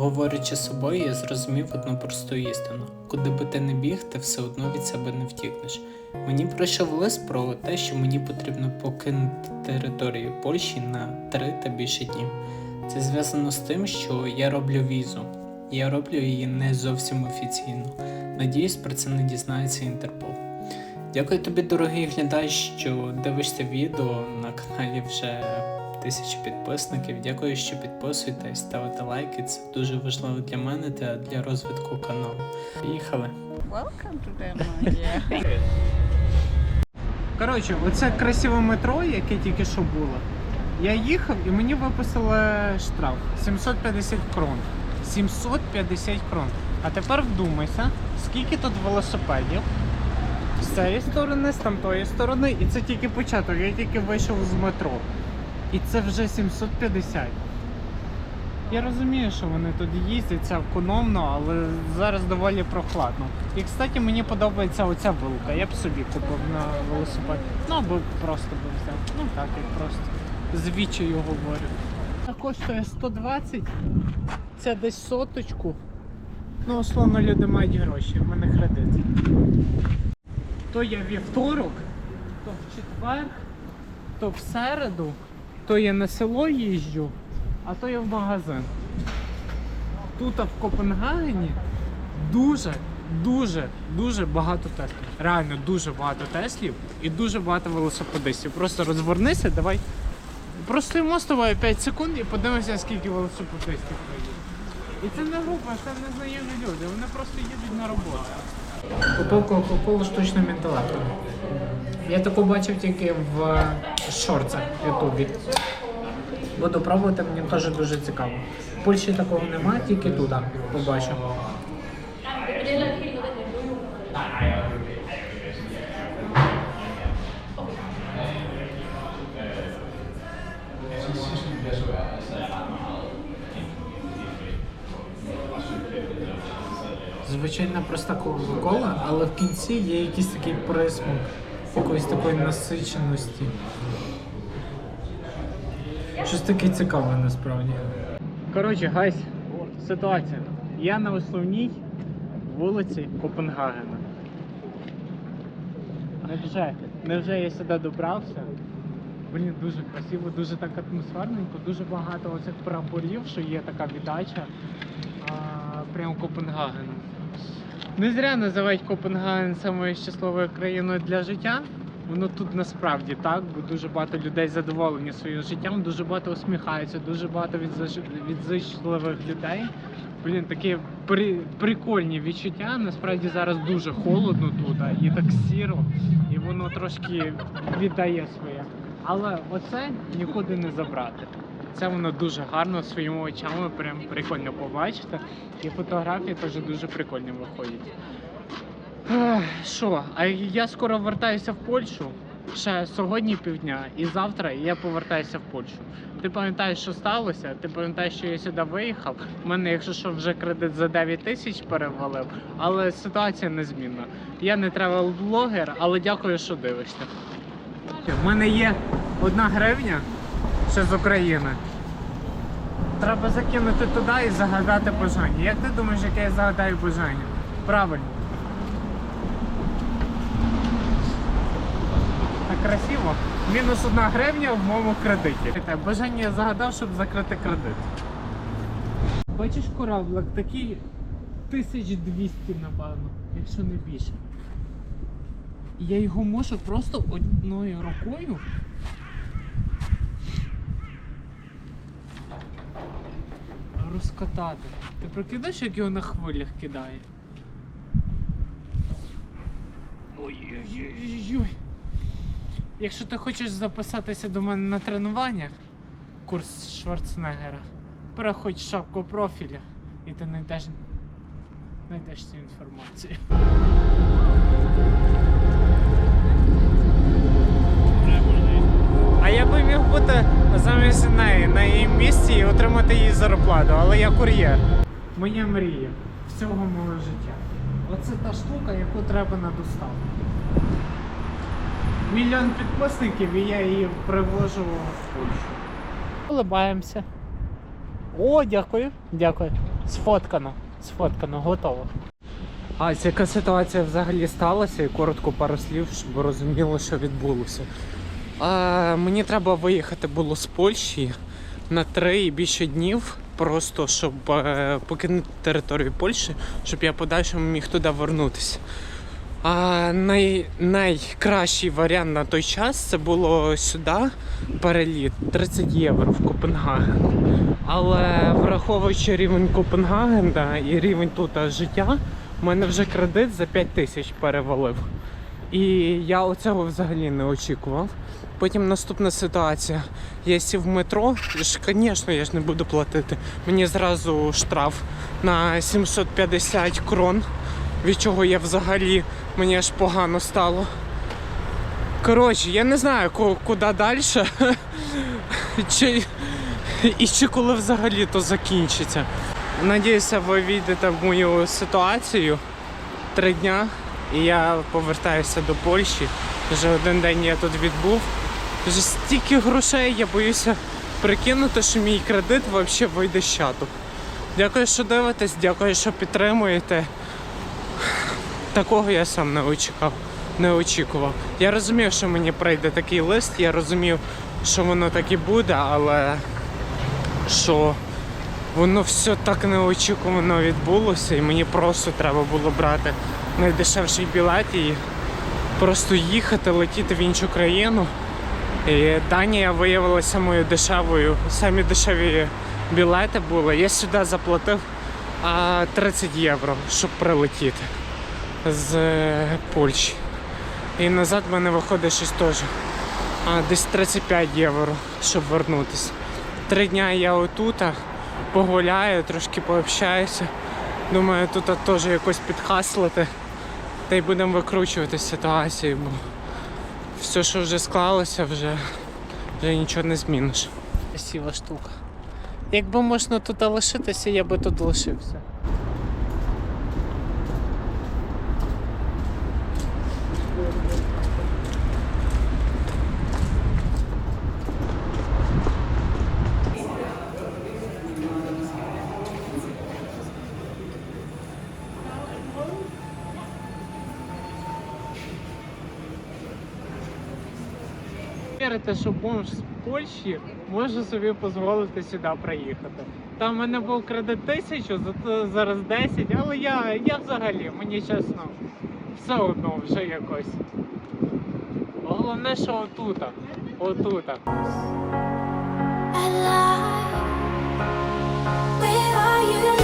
Говорячи з собою, я зрозумів одну просту істину: куди би ти не біг, ти все одно від себе не втікнеш. Мені прийшов лист про те, що мені потрібно покинути територію Польщі на три та більше днів. Це зв'язано з тим, що я роблю візу. Я роблю її не зовсім офіційно. Надіюсь, про це не дізнається Інтерпол. Дякую тобі, дорогий глядач, що дивишся відео на каналі вже тисячі підписників. Дякую, що підписуєтесь, ставите лайки. Це дуже важливо для мене та для розвитку каналу. Поїхали! Welcome to Denmark. Коротше, оце красиве метро, яке тільки що було. Я їхав і мені виписали штраф 750 крон. 750 крон. А тепер вдумайся, скільки тут велосипедів з цієї сторони, з тамтої сторони, і це тільки початок, я тільки вийшов з метро. І це вже 750. Я розумію, що вони тут їздять, це економно, але зараз доволі прохладно. І кстати, мені подобається оця вилка. Я б собі купив на велосипед. Ну або просто би взяв. Ну так, як просто з вічею говорю. Це коштує 120, це десь соточку. Ну, условно, люди мають гроші, в мене кредит. То я вівторок, то в четвер, то в середу, то я на село їжджу, а то я в магазин. Тут в Копенгагені дуже, дуже, дуже багато теслів. Реально дуже багато теслів і дуже багато велосипедистів. Просто розвернися, давай. Просто йому з тобою 5 секунд і подивимося, скільки велосипедистів приїде. І це не група, це незнайомі люди, вони просто їдуть на роботу. Купив Кока-Колу штучним інтелектом. Я таку бачив тільки в шорцах в Ютубі. Буду пробувати, мені теж дуже цікаво. В Польщі такого немає, тільки туди побачив. Звичайна проста кола, але в кінці є якийсь такий присмак якоїсь такої насиченості. Щось таке цікаве насправді. Коротше, гайс, ситуація. Я на основній вулиці Копенгагена. Невже, невже я сюди добрався? Блін, дуже красиво, дуже так атмосферненько, дуже багато оцих прапорів, що є така віддача прямо Копенгагеном. Не зря називають Копенгаген самою щасливою країною для життя. Воно тут насправді так, бо дуже багато людей задоволені своїм життям, дуже багато усміхаються, дуже багато відзичливих людей. Блін, такі при... прикольні відчуття. Насправді зараз дуже холодно тут, і так сіро, і воно трошки віддає своє. Але оце нікуди не забрати. Це воно дуже гарно своїми очами, прям прикольно побачити. І фотографії теж дуже прикольні виходять. Що, а я скоро вертаюся в Польщу. Ще сьогодні півдня, і завтра я повертаюся в Польщу. Ти пам'ятаєш, що сталося? Ти пам'ятаєш, що я сюди виїхав. У мене, якщо що, вже кредит за 9 тисяч перевалив, але ситуація незмінна. Я не тревел блогер, але дякую, що дивишся. У мене є одна гривня ще з України. Треба закинути туди і загадати бажання. Як ти думаєш, яке я загадаю бажання? Правильно. Так красиво. Мінус одна гривня в моєму кредиті. Бажання я загадав, щоб закрити кредит. Бачиш кораблик, такий 1200, напевно, якщо не більше. Я його можу просто одною рукою. Розкатати. Ти прикидаєш, як його на хвилях кидає? Ой-ой-ой. Якщо ти хочеш записатися до мене на тренування, курс Шварценеггера, переходь в шапку профіля і ти знайдеш, знайдеш цю інформацію. Замість неї на її місці і отримати її зарплату, але я кур'єр. Моя мрія всього мого життя. Оце та штука, яку треба на доставку. Мільйон підписників і я її привожу в Польщу. Улибаємося. О, дякую. Дякую. Сфоткано. Сфоткано, готово. А яка ситуація взагалі сталася і коротко пару слів, щоб ви розуміли, що відбулося. А, мені треба виїхати було з Польщі на три і більше днів, просто щоб е, покинути територію Польщі, щоб я в подальшому міг туди вернутися. А най, найкращий варіант на той час це було сюди переліт 30 євро в Копенгаген. Але враховуючи рівень Копенгагена і рівень тут життя, у мене вже кредит за 5 тисяч перевалив. І я оцього взагалі не очікував. Потім наступна ситуація. Я сів в метро, і ж, звісно, я ж не буду платити. Мені зразу штраф на 750 крон, від чого я взагалі мені аж погано стало. Коротше, я не знаю, куди далі. Чи... І чи коли взагалі то закінчиться. Надіюся, ви війдете в мою ситуацію три дня, і я повертаюся до Польщі. Вже один день я тут відбув. Вже стільки грошей я боюся прикинути, що мій кредит взагалі вийде з чату. Дякую, що дивитесь, дякую, що підтримуєте. Такого я сам не очікував. Не очікував. Я розумів, що мені прийде такий лист, я розумів, що воно так і буде, але що воно все так неочікувано відбулося, і мені просто треба було брати найдешевший білет і просто їхати, летіти в іншу країну. І Данія виявилася самою дешевою. Самі дешеві білети були. Я сюди заплатив 30 євро, щоб прилетіти з е, Польщі. І назад в мене виходить щось теж. Десь 35 євро, щоб вернутися. Три дня я отута, погуляю, трошки пообщаюся. Думаю, тут теж якось підхаслити. Та й будемо викручувати ситуацію, бо все, що вже склалося, вже, вже нічого не зміниш. Красива штука. Якби можна тут лишитися, я би тут лишився. Вірите, що бомж з Польщі може собі дозволити сюди приїхати. Там в мене був кредит тисячу, зато зараз 10, але я, я взагалі, мені чесно, все одно вже якось. Головне, що отута. Отута. Where are you